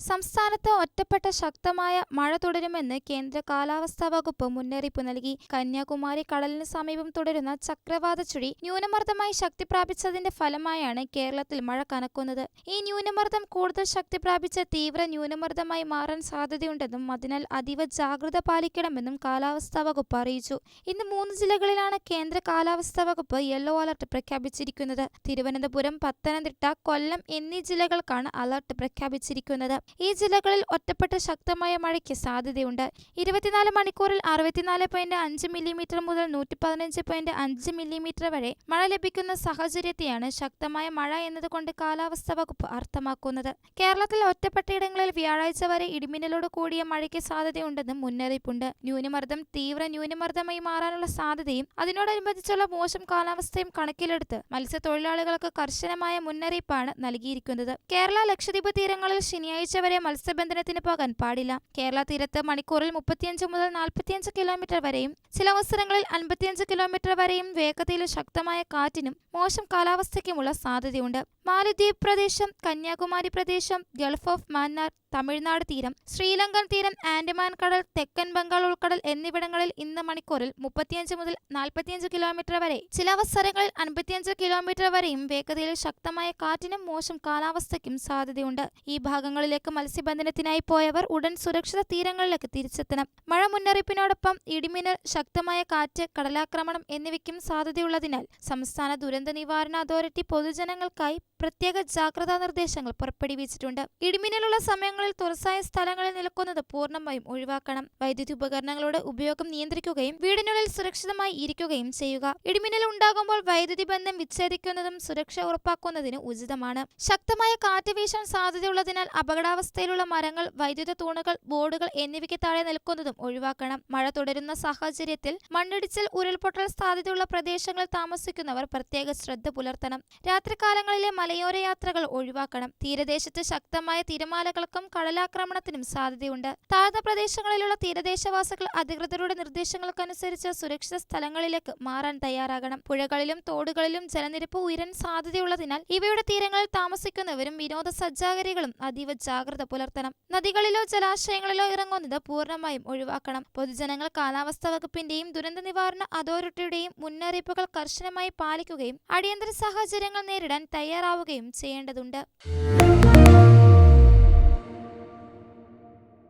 സംസ്ഥാനത്ത് ഒറ്റപ്പെട്ട ശക്തമായ മഴ തുടരുമെന്ന് കേന്ദ്ര കാലാവസ്ഥാ വകുപ്പ് മുന്നറിയിപ്പ് നൽകി. കന്യാകുമാരി കടലിന് സമീപം തുടരുന്ന ചക്രവാത ചുഴി ന്യൂനമർദ്ദമായി ശക്തി പ്രാപിച്ചതിന്റെ ഫലമായാണ് കേരളത്തിൽ മഴ കനക്കുന്നത്. ഈ ന്യൂനമർദ്ദം കൂടുതൽ ശക്തി പ്രാപിച്ച തീവ്ര ന്യൂനമർദ്ദമായി മാറാൻ സാധ്യതയുണ്ടെന്നും അതിനാൽ അതീവ ജാഗ്രത പാലിക്കണമെന്നും കാലാവസ്ഥാ വകുപ്പ് അറിയിച്ചു. ഇന്ന് മൂന്ന് ജില്ലകളിലാണ് കേന്ദ്ര കാലാവസ്ഥാ വകുപ്പ് യെല്ലോ അലർട്ട് പ്രഖ്യാപിച്ചിരിക്കുന്നത്. തിരുവനന്തപുരം പത്തനംതിട്ട കൊല്ലം എന്നീ ജില്ലകൾക്കാണ് അലർട്ട് പ്രഖ്യാപിച്ചിരിക്കുന്നത്. ഈ ജില്ലകളിൽ ഒറ്റപ്പെട്ട ശക്തമായ മഴയ്ക്ക് സാധ്യതയുണ്ട്. ഇരുപത്തിനാല് മണിക്കൂറിൽ അറുപത്തിനാല് പോയിന്റ് അഞ്ച് മില്ലിമീറ്റർ മുതൽ നൂറ്റി പതിനഞ്ച് പോയിന്റ് അഞ്ച് മില്ലിമീറ്റർ വരെ മഴ ലഭിക്കുന്ന സാഹചര്യത്തെയാണ് ശക്തമായ മഴ എന്നതുകൊണ്ട് കാലാവസ്ഥാ വകുപ്പ് അർത്ഥമാക്കുന്നത്. കേരളത്തിൽ ഒറ്റപ്പെട്ടയിടങ്ങളിൽ വ്യാഴാഴ്ച വരെ ഇടിമിന്നലോട് കൂടിയ മഴയ്ക്ക് സാധ്യതയുണ്ടെന്നും മുന്നറിയിപ്പുണ്ട്. ന്യൂനമർദ്ദം തീവ്ര ന്യൂനമർദ്ദമായി മാറാനുള്ള സാധ്യതയും അതിനോടനുബന്ധിച്ചുള്ള മോശം കാലാവസ്ഥയും കണക്കിലെടുത്ത് മത്സ്യത്തൊഴിലാളികൾക്ക് കർശനമായ മുന്നറിയിപ്പാണ് നൽകിയിരിക്കുന്നത്. കേരള ലക്ഷദ്വീപ് തീരങ്ങളിൽ ശനിയാഴ്ച വരെ മത്സ്യബന്ധനത്തിന് പോകാൻ പാടില്ല. കേരള തീരത്ത് മണിക്കൂറിൽ മുപ്പത്തിയഞ്ച് മുതൽ നാൽപ്പത്തിയഞ്ച് കിലോമീറ്റർ വരെയും ചില അവസരങ്ങളിൽ അൻപത്തിയഞ്ച് കിലോമീറ്റർ വരെയും വേഗതയിൽ ശക്തമായ കാറ്റിനും മോശം കാലാവസ്ഥയ്ക്കുമുള്ള സാധ്യതയുണ്ട്. മാലദ്വീപ് പ്രദേശം കന്യാകുമാരി പ്രദേശം ഗൾഫ് ഓഫ് മാന്നാർ തമിഴ്നാട് തീരം ശ്രീലങ്കൻ തീരം ആൻഡമാൻ കടൽ തെക്കൻ ബംഗാൾ ഉൾക്കടൽ എന്നിവിടങ്ങളിൽ ഇന്ന് മണിക്കൂറിൽ മുപ്പത്തിയഞ്ച് മുതൽ നാൽപ്പത്തിയഞ്ച് കിലോമീറ്റർ വരെ. ചില അവസരങ്ങളിൽ അൻപത്തിയഞ്ച് കിലോമീറ്റർ വരെയും വേഗതയിൽ ശക്തമായ കാറ്റിനും മോശം കാലാവസ്ഥയ്ക്കും സാധ്യതയുണ്ട്. ഈ ഭാഗങ്ങളിലേക്ക് മത്സ്യബന്ധനത്തിനായി പോയവർ ഉടൻ സുരക്ഷിത തീരങ്ങളിലേക്ക് തിരിച്ചെത്തണം. മഴ മുന്നറിയിപ്പിനോടൊപ്പം ഇടിമിന്നൽ ശക്തമായ കാറ്റ് കടലാക്രമണം എന്നിവയ്ക്കും സാധ്യതയുള്ളതിനാൽ സംസ്ഥാന ദുരന്ത നിവാരണ അതോറിറ്റി പൊതുജനങ്ങൾക്കായി പ്രത്യേക ജാഗ്രതാ നിർദ്ദേശങ്ങൾ പുറപ്പെടുവിച്ചിട്ടുണ്ട്. ഇടിമിന്നലുള്ള സമയങ്ങളിൽ തുറസായ സ്ഥലങ്ങളിൽ നിൽക്കുന്നത് പൂർണമായും ഒഴിവാക്കണം. വൈദ്യുതി ഉപകരണങ്ങളുടെ ഉപയോഗം നിയന്ത്രിക്കുകയും വീടിനുള്ളിൽ സുരക്ഷിതമായി ഇരിക്കുകയും ചെയ്യുക. ഇടിമിന്നൽ ഉണ്ടാകുമ്പോൾ വൈദ്യുതി ബന്ധം വിച്ഛേദിക്കുന്നതും സുരക്ഷ ഉറപ്പാക്കുന്നതിന് ഉചിതമാണ്. ശക്തമായ കാറ്റ് വീശാൻ സാധ്യതയുള്ളതിനാൽ അപകടാവസ്ഥയിലുള്ള മരങ്ങൾ വൈദ്യുത തൂണുകൾ ബോർഡുകൾ എന്നിവയ്ക്ക് താഴെ നിൽക്കുന്നതും ഒഴിവാക്കണം. മഴ തുടരുന്ന സാഹചര്യത്തിൽ മണ്ണിടിച്ചിൽ ഉരുൾപൊട്ടൽ സാധ്യതയുള്ള പ്രദേശങ്ങളിൽ താമസിക്കുന്നവർ പ്രത്യേക ശ്രദ്ധ പുലർത്തണം. രാത്രികാലങ്ങളിലെ മലയോര യാത്രകൾ ഒഴിവാക്കണം. തീരദേശത്ത് ശക്തമായ തിരമാലകൾക്കും കടലാക്രമണത്തിനും സാധ്യതയുണ്ട്. താഴ്ന്ന പ്രദേശങ്ങളിലുള്ള തീരദേശവാസികൾ അധികൃതരുടെ നിർദ്ദേശങ്ങൾക്കനുസരിച്ച് സുരക്ഷിത സ്ഥലങ്ങളിലേക്ക് മാറാൻ തയ്യാറാകണം. പുഴകളിലും തോടുകളിലും ജലനിരപ്പ് ഉയരാൻ സാധ്യതയുള്ളതിനാൽ ഇവയുടെ തീരങ്ങളിൽ താമസിക്കുന്നവരും വിനോദസഞ്ചാരികളും അതീവ ജാഗ്രത പുലർത്തണം. നദികളിലോ ജലാശയങ്ങളിലോ ഇറങ്ങുന്നത് പൂർണമായും ഒഴിവാക്കണം. പൊതുജനങ്ങൾ കാലാവസ്ഥാ വകുപ്പിന്റെയും ദുരന്ത നിവാരണ അതോറിറ്റിയുടെയും മുന്നറിയിപ്പുകൾ കർശനമായി പാലിക്കുകയും അടിയന്തര സാഹചര്യങ്ങൾ നേരിടാൻ തയ്യാറാവുകയും ചെയ്യേണ്ടതുണ്ട്.